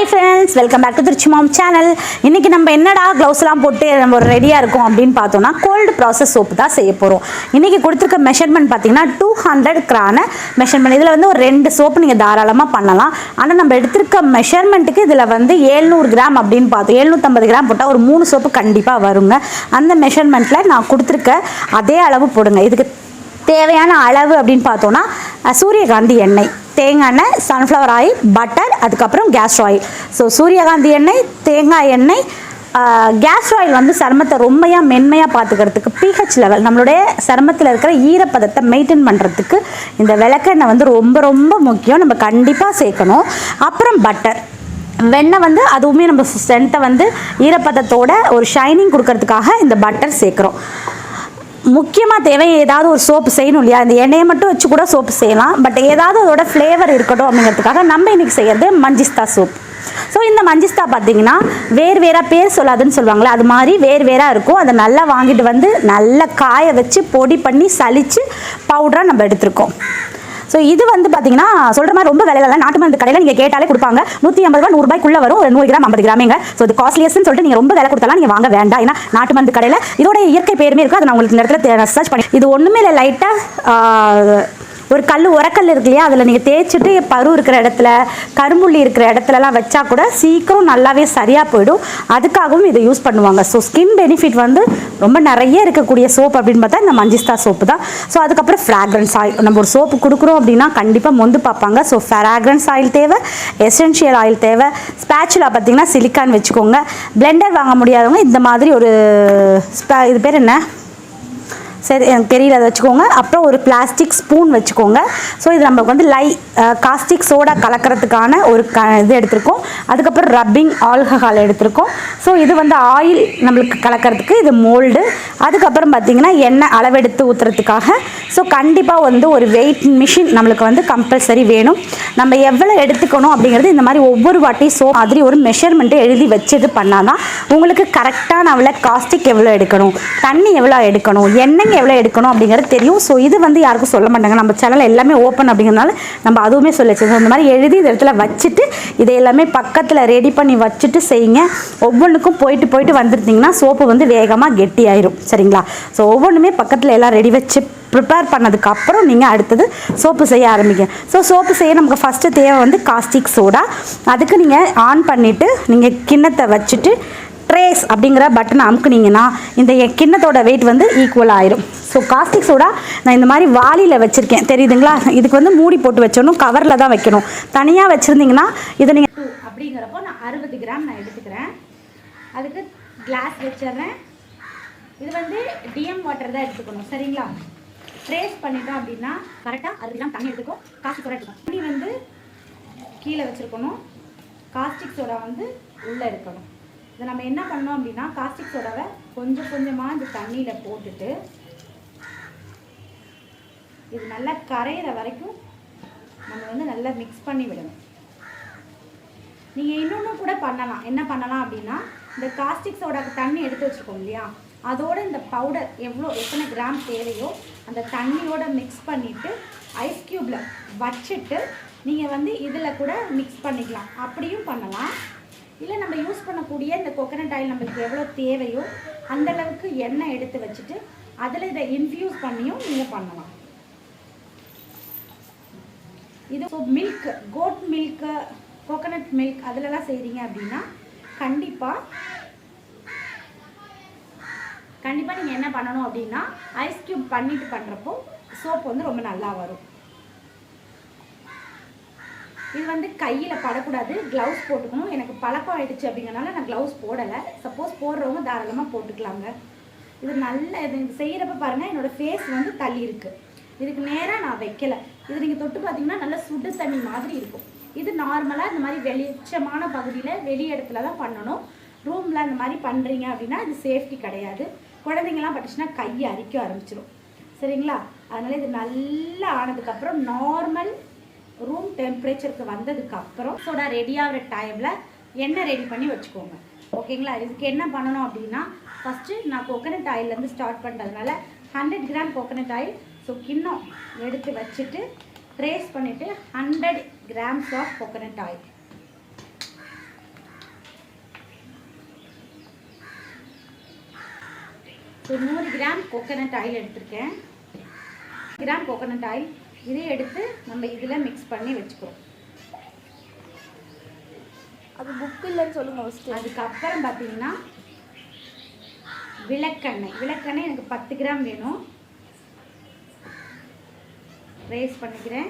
Hi friends welcome back to Trichy mom channel இன்னைக்கு நம்ம என்னடா க்ளவுஸ்லாம் போட்டு நம்ம ஒரு ரெடியாக இருக்கும் அப்படின்னு பார்த்தோம்னா கோல்டு ப்ராசஸ் சோப்பு தான் செய்ய போகிறோம் இன்னைக்கு கொடுத்துருக்க மெஷர்மெண்ட் பார்த்தீங்கன்னா டூ ஹண்ட்ரட் கிரான மெஷர்மெண்ட் இதில் வந்து ஒரு ரெண்டு சோப்பு நீங்கள் தாராளமாக பண்ணலாம். ஆனால் நம்ம எடுத்திருக்க மெஷர்மெண்ட்டுக்கு இதில் வந்து ஏழ்நூறு கிராம் அப்படின்னு பார்த்தோம். எழுநூற்றம்பது கிராம் போட்டால் ஒரு மூணு சோப்பு கண்டிப்பாக வருங்க. அந்த மெஷர்மெண்ட்டில் நான் கொடுத்துருக்க அதே அளவு போடுங்க. இதுக்கு தேவையான அளவு அப்படின்னு பார்த்தோன்னா சூரியகாந்தி எண்ணெய். தேங்காய் எண்ணெய் சன்ஃப்ளவர் ஆயில் பட்டர் அதுக்கப்புறம் கேஸ்ட்ரோ ஆயில் ஸோ சூரியகாந்தி எண்ணெய் தேங்காய் எண்ணெய் கேஸ் ஆயில் வந்து சருமத்தை ரொம்பையாக மென்மையாக பார்த்துக்கிறதுக்கு பிஹெச் லெவல் நம்மளுடைய சருமத்தில் இருக்கிற ஈரப்பதத்தை மெயின்டைன் பண்ணுறதுக்கு இந்த விளக்கெண்ணெய் வந்து ரொம்ப ரொம்ப முக்கியம். நம்ம கண்டிப்பாக சேர்க்கணும். அப்புறம் பட்டர் வெண்ணெய் வந்து அதுவுமே நம்ம சென்ட்டை வந்து ஈரப்பதத்தோட ஒரு ஷைனிங் கொடுக்கறதுக்காக இந்த பட்டர் சேர்க்குறோம். முக்கியமாக தேவை ஏதாவது ஒரு சோப்பு செய்யணும் இல்லையா? இந்த எண்ணெயை மட்டும் வச்சு கூட சோப்பு செய்யலாம். பட் ஏதாவது அதோட ஃப்ளேவர் இருக்கட்டும் அப்படிங்கிறதுக்காக நம்ம இன்றைக்கி செய்கிறது மஞ்சிஸ்தா சோப் ஸோ இந்த மஞ்சிஸ்தா பார்த்தீங்கன்னா வேறு வேறாக பேர் சொல்லாதுன்னு சொல்லுவாங்களே அது மாதிரி வேறு வேறாக இருக்கும். அதை நல்லா வாங்கிட்டு வந்து நல்லா காய வச்சு பொடி பண்ணி சளிச்சு பவுடராக நம்ம எடுத்திருக்கோம். ஸோ இது வந்து பார்த்தீங்கன்னா சொல்கிற மாதிரி ரொம்ப விலையில நாட்டு மருந்து கடையில் நீங்கள் கேட்டாலே கொடுப்பாங்க. நூற்றி ஐம்பது ரூபா நூறுபாய்க்குள்ளே வரும். ஒரு நூறு கிராம் ஐம்பது கிராமேங்க. ஸோ இது காஸ்ட்லியஸ்ன்னு சொல்லிட்டு நீங்கள் ரொம்ப விலை கொடுத்தாலும் நீங்கள் வாங்க வேண்டாம். ஏன்னா நாட்டு மருந்து கடையில் இதோட இயற்கை பேருமே இருக்கும் அதை நான் உங்களுக்கு இந்த இடத்துல சர்ச் பண்ணி இது ஒன்றுமே இல்லை லைட்டாக ஒரு கல் உரக்கல் இருக்கு இல்லையா? அதில் நீங்கள் தேய்ச்சிட்டு பரு இருக்கிற இடத்துல கரும்புள்ளி இருக்கிற இடத்துலலாம் வச்சா கூட சீக்கிரம் நல்லாவே சரியாக போயிடும். அதுக்காகவும் இதை யூஸ் பண்ணுவாங்க. ஸோ ஸ்கின் பெனிஃபிட் வந்து ரொம்ப நிறைய இருக்கக்கூடிய சோப் அப்படின்னு பார்த்தா இந்த மஞ்சிஸ்தா சோப்பு தான். ஸோ அதுக்கப்புறம் ஃப்ராக்ரன்ஸ் ஆயில் நம்ம ஒரு சோப்பு கொடுக்குறோம் அப்படின்னா கண்டிப்பாக மொந்து பார்ப்பாங்க. ஸோ ஃப்ராக்ரன்ஸ் ஆயில் தேவை எசென்ஷியல் ஆயில் தேவை. ஸ்பேச்சுலா பார்த்தீங்கன்னா சிலிக்கான் வச்சுக்கோங்க. பிளெண்டர் வாங்க முடியாதவங்க இந்த மாதிரி ஒரு ஸ்பே இது பேர் என்ன? சரி எனக்கு தெரியல அதை வச்சுக்கோங்க. அப்புறம் ஒரு பிளாஸ்டிக் ஸ்பூன் வச்சுக்கோங்க. ஸோ இது நமக்கு வந்து லை காஸ்டிக் சோடா கலக்கிறதுக்கான ஒரு க இது எடுத்திருக்கோம். அதுக்கப்புறம் ரப்பிங் ஆல்கஹால் எடுத்திருக்கோம். ஸோ இது வந்து ஆயில் நம்மளுக்கு கலக்கிறதுக்கு இது மோல்டு அதுக்கப்புறம் பார்த்திங்கன்னா எண்ணெய் அளவெடுத்து ஊற்றுறதுக்காக ஸோ கண்டிப்பாக வந்து ஒரு வெயிட் மிஷின் நம்மளுக்கு வந்து கம்பல்சரி வேணும். நம்ம எவ்வளோ எடுத்துக்கணும் அப்படிங்கிறது இந்த மாதிரி ஒவ்வொரு வாட்டி சோ மாதிரி ஒரு மெஷர்மெண்ட்டு எழுதி வச்சது பண்ணாதான் உங்களுக்கு கரெக்டான அவ்வளோ காஸ்டிக் எவ்வளோ எடுக்கணும் தண்ணி எவ்வளோ எடுக்கணும் எண்ணெய் எவ்வளோ எடுக்கணும் அப்படிங்கிறது தெரியும். ஸோ இது வந்து யாருக்கும் சொல்ல மாட்டாங்க. நம்ம சேனல் எல்லாமே ஓப்பன் அப்படிங்கிறதுனால நம்ம அதுவுமே சொல்லி வச்சிருக்கோம் இந்த மாதிரி எழுதி இந்த இடத்துல வச்சுட்டு இதை எல்லாமே பக்கத்தில் ரெடி பண்ணி வச்சுட்டு செய்யுங்க. ஒவ்வொன்றுக்கும் போயிட்டு போயிட்டு வந்துருந்தீங்கன்னா சோப்பு வந்து வேகமாக கெட்டியாயிரும். சரிங்களா? ஸோ ஒவ்வொன்றுமே பக்கத்தில் எல்லாம் ரெடி வச்சு ப்ரிப்பேர் பண்ணதுக்கப்புறம் நீங்கள் அடுத்தது சோப்பு செய்ய ஆரம்பிங்க. ஸோ சோப்பு செய்ய நமக்கு ஃபஸ்ட்டு தேவை வந்து காஸ்டிக் சோடா அதுக்கு நீங்கள் ஆன் பண்ணிவிட்டு நீங்கள் கிண்ணத்தை வச்சுட்டு ட்ரேஸ் அப்படிங்கிற பட்டனை அமுக்குனீங்கன்னா இந்த கிண்ணத்தோட வெயிட் வந்து ஈக்குவல் ஆயிரும். ஸோ காஸ்டிக் சோடா நான் இந்த மாதிரி வாளியில் வச்சுருக்கேன். தெரியுதுங்களா? இதுக்கு வந்து மூடி போட்டு வச்சிடணும் கவரில் தான் வைக்கணும். தனியாக வச்சுருந்தீங்கன்னா இதை நீங்கள் அப்படிங்கிறப்போ நான் அறுபது கிராம் நான் எடுத்துக்கிறேன். அதுக்கு கிளாஸ் வச்சிட்றேன். இது வந்து டிஎம் வாட்டர் தான் எடுத்துக்கணும் சரிங்களா? ட்ரேஸ் பண்ணிட்டோம் அப்படின்னா கரெக்டாக அறுபது கிராம் தண்ணி எடுத்துக்கும் காஸ்டிக் சோடா எடுத்துக்கணும் தண்ணி வந்து கீழே வச்சுருக்கணும். காஸ்டிக் சோடா வந்து உள்ளே எடுக்கணும். இதை நம்ம என்ன பண்ணோம் அப்படின்னா காஸ்டிக் சோடாவை கொஞ்சம் கொஞ்சமாக இந்த தண்ணியில் போட்டுட்டு இது நல்லா கரையிற வரைக்கும் நம்ம வந்து நல்லா மிக்ஸ் பண்ணி விடணும். நீங்கள் இன்னொன்று கூட பண்ணலாம். என்ன பண்ணலாம் அப்படின்னா இந்த காஸ்டிக் சோடாக்கு தண்ணி எடுத்து வச்சுருக்கோம் இல்லையா? அதோட இந்த பவுடர் எவ்வளோ எத்தனை கிராம் தேவையோ அந்த தண்ணியோட மிக்ஸ் பண்ணிவிட்டு ஐஸ் க்யூப்பில் வச்சுட்டு நீங்கள் வந்து இதில் கூட மிக்ஸ் பண்ணிக்கலாம். அப்படியும் பண்ணலாம். இல்லை நம்ம யூஸ் பண்ணக்கூடிய இந்த கொக்கனட் ஆயில் நம்மளுக்கு எவ்வளோ தேவையோ அந்த அளவுக்கு எண்ணெய் எடுத்து வச்சுட்டு அதில் இதை இன்ஃப்யூஸ் பண்ணியும் நீங்கள் பண்ணலாம். இது so milk goat milk coconut milk அதிலலாம் செய்கிறீங்க அப்படின்னா கண்டிப்பாக கண்டிப்பாக நீங்கள் என்ன பண்ணணும் அப்படின்னா ஐஸ் க்யூப் பண்ணிட்டு பண்ணுறப்போ சோப் வந்து ரொம்ப நல்லா வரும். இது வந்து கையில் படக்கூடாது க்ளவுஸ் போட்டுக்கணும். எனக்கு பழக்கம் ஆயிடுச்சு அப்படிங்கிறனால நான் க்ளவுஸ் போடலை. சப்போஸ் போடுறவங்க தாராளமாக போட்டுக்கலாங்க. இது நல்ல இது செய்கிறப்ப பாருங்கள் என்னோடய ஃபேஸ் வந்து தள்ளி இருக்குது இதுக்கு நேராக நான் வைக்கலை. இது நீங்கள் தொட்டு பார்த்தீங்கன்னா நல்ல சுடு தண்ணி மாதிரி இருக்கும். இது நார்மலாக இந்த மாதிரி வெளிச்சமான பகுதியில் வெளி இடத்துல தான் பண்ணணும். ரூமில் இந்த மாதிரி பண்ணுறீங்க அப்படின்னா இது சேஃப்டி கிடையாது. குழந்தைங்கலாம் பட்டுச்சுன்னா கையை அரிக்க ஆரம்பிச்சிடும் சரிங்களா? அதனால் இது நல்லா ஆனதுக்கப்புறம் நார்மல் ரூம் டெம்பரேச்சருக்கு வந்ததுக்கு அப்புறம் சோடா ரெடி ஆகிற டைமில் எண்ணெய் ரெடி பண்ணி வச்சுக்கோங்க. ஓகேங்களா இதுக்கு என்ன பண்ணணும் அப்படின்னா ஃபஸ்ட்டு நான் கோகனட் ஆயிலேருந்து ஸ்டார்ட் பண்ணுறதுனால hundred gram coconut oil so கிண்ணம் எடுத்து வச்சுட்டு ட்ரேஸ் பண்ணிவிட்டு hundred grams of coconut oil so நூறு கிராம் கோகனட் ஆயில் எடுத்திருக்கேன். கிராம் கோகனட் ஆயில் இதை எடுத்து நம்ம இதில் மிக்ஸ் பண்ணி வச்சுக்கிறோம் அது புக் இல்லைன்னு சொல்லுங்க ஃபஸ்ட்டு அதுக்கப்புறம் பார்த்தீங்கன்னா விளக்கெண்ணெய். விளக்கெண்ணெய் எனக்கு பத்து கிராம் வேணும். ரைஸ் பண்ணிக்கிறேன்.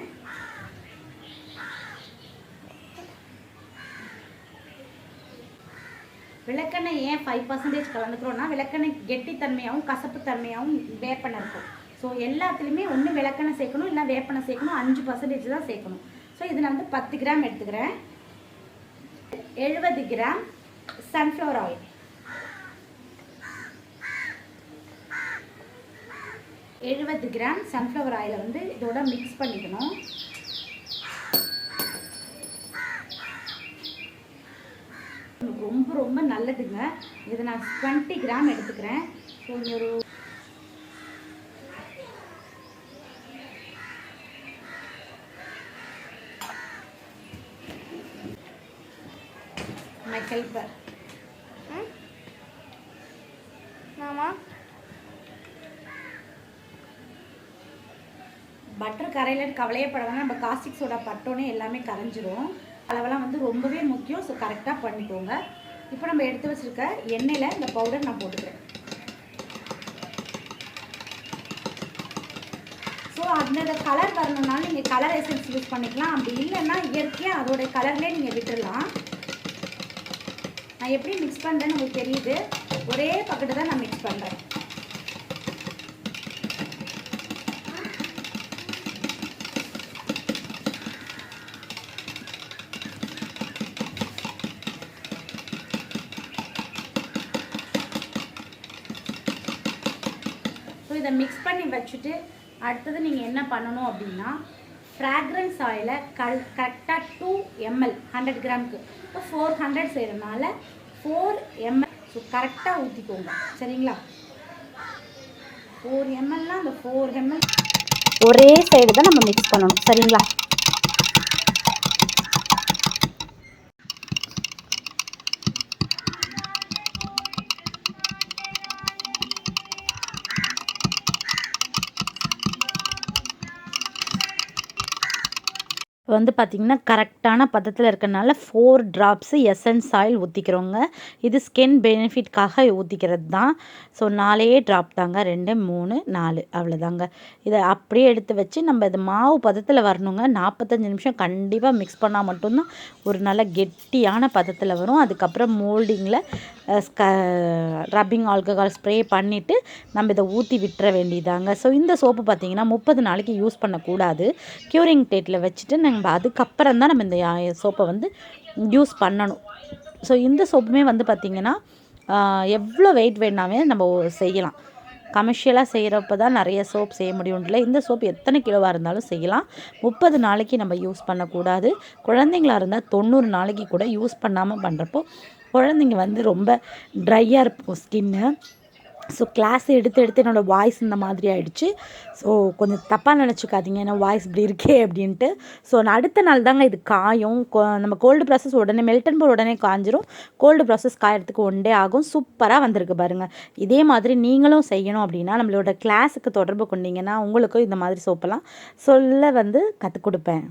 விளக்கெண்ணெய் ஏன் ஃபைவ் பர்சன்டேஜ் கலந்துக்கிறோன்னா விளக்கெண்ணெய் கெட்டித்தன்மையாகவும் கசப்புத்தன்மையாகவும் வேப்பெண்ணெய் இருக்கும். ஸோ எல்லாத்துலேயுமே ஒன்று விளக்கெண்ணெய் சேர்க்கணும் இல்லை வேப்பெண்ணெய் சேர்க்கணும் அஞ்சு பர்சன்டேஜ் தான் சேர்க்கணும். ஸோ இதில் வந்து பத்து கிராம் எடுத்துக்கிறேன். எழுபது கிராம் சன்ஃப்ளவர் ஆயில் எழுபது கிராம் சன்ஃப்ளவர் ஆயிலை வந்து இதோட மிக்ஸ் பண்ணிக்கணும். ரொம்ப ரொம்ப நல்லதுங்க. இதை நான் டுவெண்ட்டி கிராம் எடுத்துக்கிறேன். ஸோ ஒரு ஹெல்ப்பர் ஆமா பட்டர் கரையிலன்னு கவலையே நம்ம காஸ்டிக் சோடா பட்டோன்னே எல்லாமே கரைஞ்சிரும். அளவெல்லாம் வந்து ரொம்பவே முக்கியம் ஸோ கரெக்டாக பண்ணிக்கோங்க. இப்போ நம்ம எடுத்து வச்சிருக்க எண்ணெயில் இந்த பவுடர் நான் போட்டுக்கிறேன். ஸோ அந்த கலர் வரணும்னாலும் நீங்கள் கலர் எசன்ஸ் யூஸ் பண்ணிக்கலாம். அப்படி இல்லைன்னா இயற்கையாக அதோட கலர்லேயே நீங்கள் விட்டுடலாம் நான் எப்படி மிக்ஸ் பண்ணுறேன்னு உங்களுக்கு தெரியுது. ஒரே பக்கெட்டு தான் நான் மிக்ஸ் பண்ணுறேன் ஸோ இதை மிக்ஸ் பண்ணி வச்சுட்டு அடுத்தது நீங்கள் என்ன பண்ணணும் அப்படின்னா ஃப்ராக்ரன்ஸ் ஆயிலை கல் கரெக்டாக டூ எம்எல் ஹண்ட்ரட் கிராமுக்கு இப்போ ஃபோர் ஹண்ட்ரட் செய்கிறனால ஃபோர் எம்எல் ஸோ கரெக்டாக ஊற்றிக்கோங்க சரிங்களா? ஃபோர் எம்எல்னால் அந்த ஃபோர் எம்எல் ஒரே சைடு தான் நம்ம மிக்ஸ் பண்ணணும். சரிங்களா? வந்து பார்த்திங்கன்னா கரெக்டான பதத்தில் இருக்கிறனால ஃபோர் ட்ராப்ஸு எசன்ஸ் ஆயில் ஊற்றிக்கிறோங்க இது ஸ்கின் பெனிஃபிட்காக ஊற்றிக்கிறது தான் ஸோ நாலே ட்ராப் தாங்க. ரெண்டு மூணு நாலு. அவ்வளோதாங்க இதை அப்படியே எடுத்து வச்சு நம்ம இது மாவு பதத்தில் வரணுங்க. நாற்பத்தஞ்சு நிமிஷம் கண்டிப்பாக மிக்ஸ் பண்ணால் மட்டும்தான் ஒரு நல்ல கெட்டியான பதத்தில் வரும். அதுக்கப்புறம் மோல்டிங்கில் ஸ்க ரப்பிங் ஆல்கஹால் ஸ்ப்ரே பண்ணிவிட்டு நம்ம இதை ஊற்றி விட்டுற வேண்டியதாங்க. ஸோ இந்த சோப்பு பார்த்தீங்கன்னா முப்பது நாளைக்கு யூஸ் பண்ணக்கூடாது. க்யூரிங் டேட்டில் வச்சுட்டு நாங்கள் நம்ம அதுக்கப்புறம் தான் நம்ம இந்த சோப்பை வந்து யூஸ் பண்ணணும். ஸோ இந்த சோப்புமே வந்து பார்த்திங்கன்னா எவ்வளோ வெயிட் வேணாமே நம்ம செய்யலாம். கமர்ஷியலாக செய்கிறப்ப தான் நிறைய சோப் செய்ய முடியும்ல இந்த சோப் எத்தனை கிலோவாக இருந்தாலும் செய்யலாம். முப்பது நாளைக்கு நம்ம யூஸ் பண்ணக்கூடாது. குழந்தைங்களா இருந்தால் தொண்ணூறு நாளைக்கு கூட யூஸ் பண்ணாமல் பண்ணுறப்போ குழந்தைங்க வந்து ரொம்ப ட்ரையாக இருக்கும் ஸ்கின்னு ஸோ கிளாஸ் எடுத்து எடுத்து என்னோடய வாய்ஸ் இந்த மாதிரி ஆகிடுச்சு ஸோ கொஞ்சம் தப்பாக நினச்சிக்காதீங்க. ஏன்னா வாய்ஸ் இப்படி இருக்கே அப்படின்ட்டு. ஸோ நான் அடுத்த நாள் தாங்க இது காயும். நம்ம கோல்டு ப்ராசஸ் உடனே மெல்டன் போர் உடனே காஞ்சிரும். கோல்டு ப்ராசஸ் காயறதுக்கு ஒன் டே ஆகும். சூப்பராக வந்திருக்கு பாருங்கள் இதே மாதிரி நீங்களும் செய்யணும் அப்படின்னா நம்மளோட கிளாஸுக்கு தொடர்பு கொண்டீங்கன்னா உங்களுக்கும் இந்த மாதிரி சோப்பெல்லாம் சொல்ல வந்து கற்றுக் கொடுப்பேன்.